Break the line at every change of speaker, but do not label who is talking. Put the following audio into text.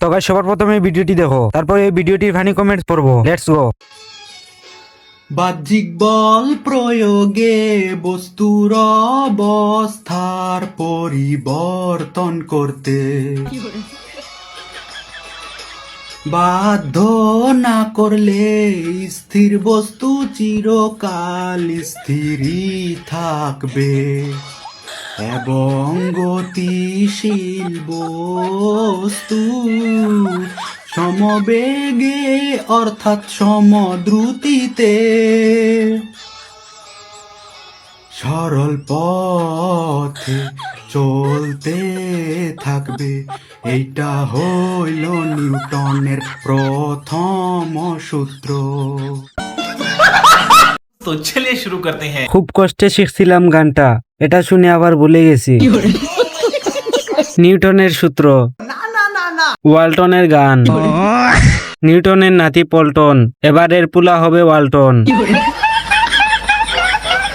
তো guys, সবার প্রথমে ভিডিওটি দেখো। তারপর এই ভিডিওটির ফানি কমেন্টস পড়ব। লেটস গো
বাহ্যিক বল প্রয়োগে বস্তুর অবস্থার পরিবর্তন করতে। বাধ্য না করলে স্থির বস্তু চিরকাল স্থিরই থাকবে। এবং গতিশীল বস্তু। সমবেগে, অর্থাৎ সমদ্রুতিতে। সরল পথে চলতে থাকবে। এইটা হইল নিউটনের প্রথম সূত্র।
তো চলে শুরু করতে হ্যাঁ।
খুব কষ্টে শিখছিলাম গানটা এটা শুনে আবার ভুলে গেছি। নিউটনের সূত্র। ওয়ালটনের গান। নিউটনের নাতি পল্টন এবারের পুলা হবে ওয়ালটন।